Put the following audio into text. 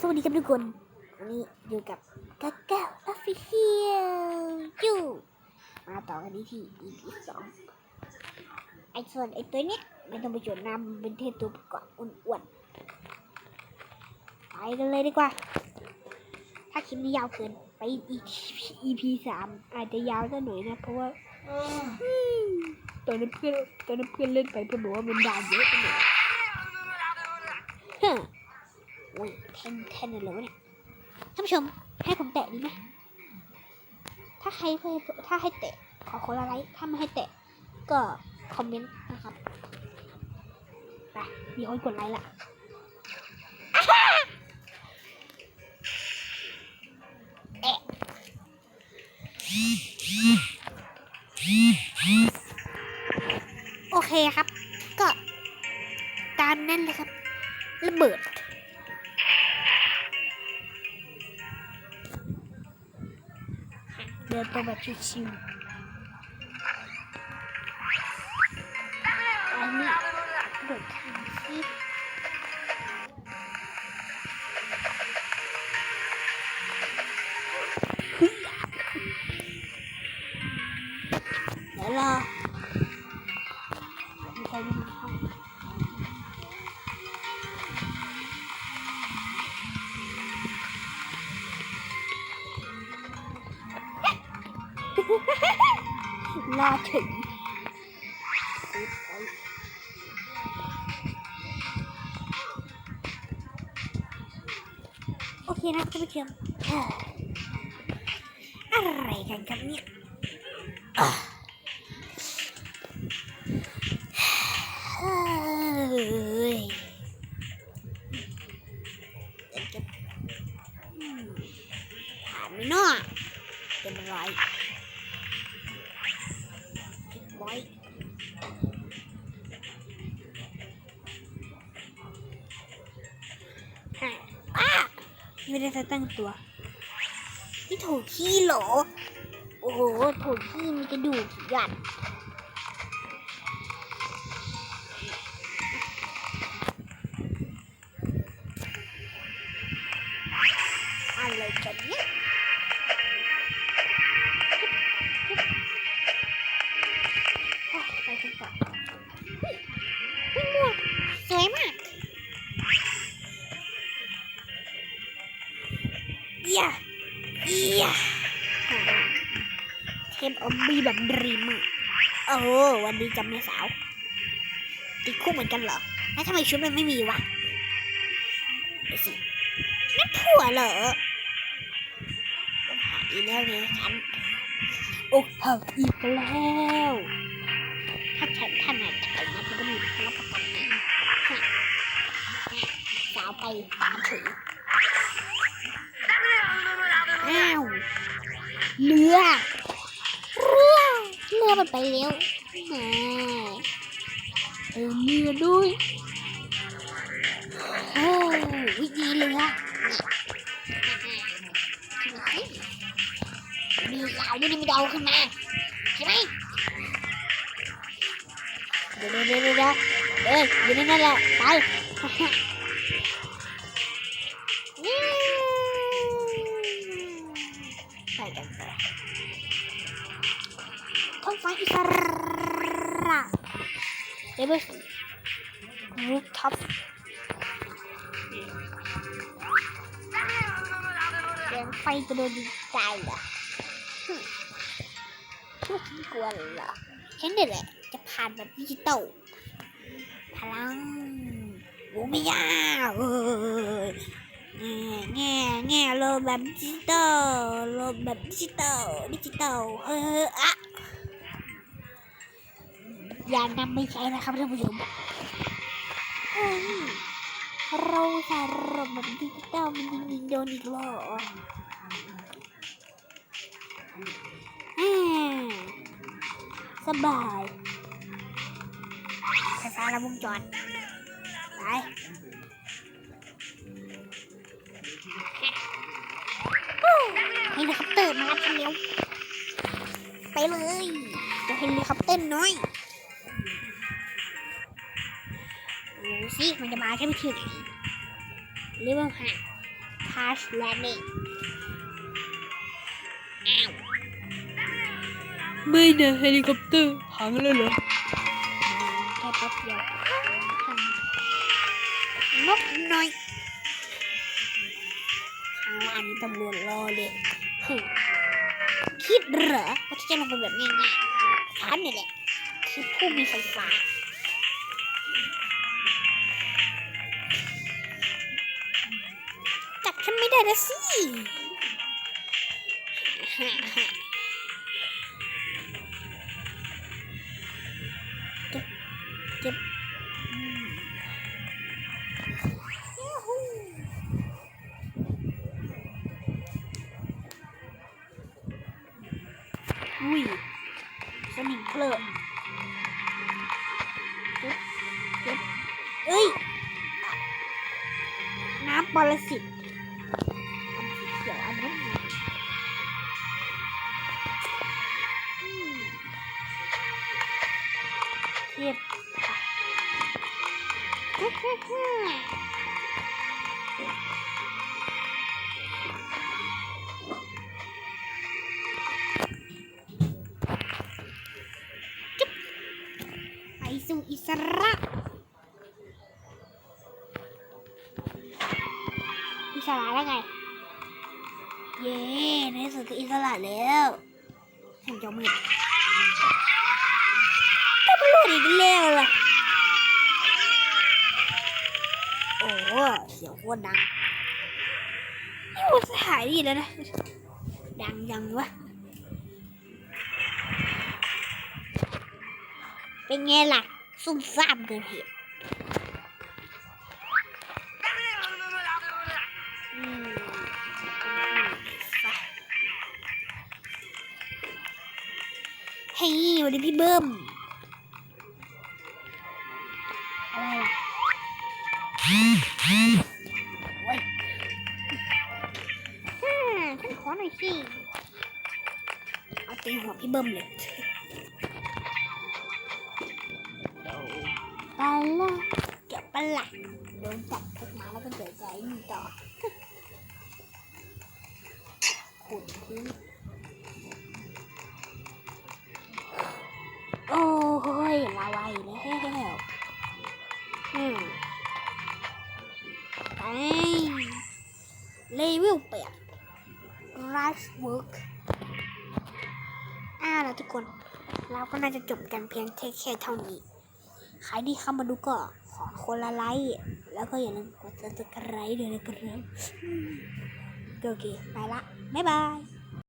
สวัสดีครับทุกคน วันนี้อยู่กับกักก้าออฟฟิเชียลยูมาต่อกันที่ที่ EP สองไอ้ส่วนไอ้ตัวเนี้ยไม่ต้องไปจดนำเป็นเทพตัวประกอบอ้วนๆไปกันเลยดีกว่า ถ้าคลิปนี้ยาวเกินไปอีก EP สามอาจจะยาวสักหน่อยนะ เพราะว่าอืมตอนนั้นเพื่อนตอนนั้นเพื่อนเล่นไปเพื่อนบอกว่ามันด่าเยอะไปหน่อยฮะ โอ้ยแทนแทนเลยวะเนี่ยท่านผู้ชมให้ผมแตะดีไหมถ้าใครเพื่อถ้าให้แตะขอคนละไลค์ถ้าไม่ให้แตะก็คอมเมนต์นะครับไปมีคนกดไลค์ละอ่าฮ่าแตะ เดินไป รอถึงโอเคนะท่านผู้ชมอะไรกันครับเนี่ยอะเฮ้ยเดี๋ยวจะอืมผ่านไหมเนาะเป็นไร ไม่ได้ตั้งตัวนี่ถูกขี้เหรอ โอ้โหถูกขี้มีกระดูกหยัดอะไรกันเนี่ย เอียเอียเทมออมบี้แบบรีมอะโอ้วันนี้จำไม่สาว ติดคู่เหมือนกันเหรอ แล้วทำไมชุดมันไม่มีวะเดี๋ยวสินั่นผัวเหรอหาอีแล้วไงฉันอกหักอีกแล้วถ้าฉันท่านไหนจะไปนะจะต้องมีรับประกันสาวไปหาถือ เรือเรือเรือมันไปเร็วแหมเออเรือด้วยโอ้วิธีเรือมีสาวด้วยนี่มันจะเอาขึ้นมาใช่ไหมเดี๋ยวเดี๋ยวเดี๋ยวเดี๋ยวเอ้ยอยู่ในนั่นแหละไป ฟ้าอิสระเลเวลรูฟท็อปแสงไฟจะโดนดิตายเหรอฮึพวกฉันกลัวเหรอฉันนี่แหละ จะผ่านแบบดิจิตอลพลังบูมิยาเอ้ยแง่แง่แง่โลแบบดิจิตอลโลแบบดิจิตอลดิจิตอลเฮ้ออะ อย่านำไม่ใช้นะครับท่านผู้ชมเราสารบแบบดิจิตอลมันยิงโดนอีกรออ่าสบายไฟฟ้าและวงจรไปเฮลิคอปเตอร์มารับฉันเร็วไปเลยเดี๋ยวเฮลิคอปเตอร์น้อย สิมันจะมาแค่ไม่ถึงหรือว่าห่างคาชแลนดิ้งอ้าวไม่นะเฮลิคอปเตอร์พังแล้วเหรอแค่แป๊บเดียวพังนกน้อยข้างล่างนี้ตำรวจรอเลยหึคิดเหรอว่าที่จะลงไปแบบง่ายๆฉันนี่แหละคือผู้มีไฟฟ้า ไม่ได้นะสิเก็บเก็บอืมยูฮูอุ้ยสนิมเพลินเก็บเก็บเอ้ย น้ำปรสิต ไปสู่อิสระอิสระแล้วไง เย้ในสุดก็อิสระแล้วฉันจะมืดก็ไม่รู้อีกแล้วล่ะ โอ้เสียงโคตรดังนี่มันสถายดีแล้วนะ ดังยังวะ เป็นไงล่ะ ซุ่มซ่ามเกินเหตุเฮ้ยวันนี้พี่เบิ้ม เอาตีหัวพี่เบิ้มเลยไปละเก็บปะละโดนจับพกมาแล้วก็เดือดใจนี่ต่อขุดพื้น อ้าแล้วทุกคน เราก็น่าจะจบกันเพียงแค่เท่านี้ ใครที่เข้ามาดูก็ขอคนละไลค์แล้วก็อย่าลืมกด subscribe ด้วยนะครับอืมโอเคไปละ บ๊ายบาย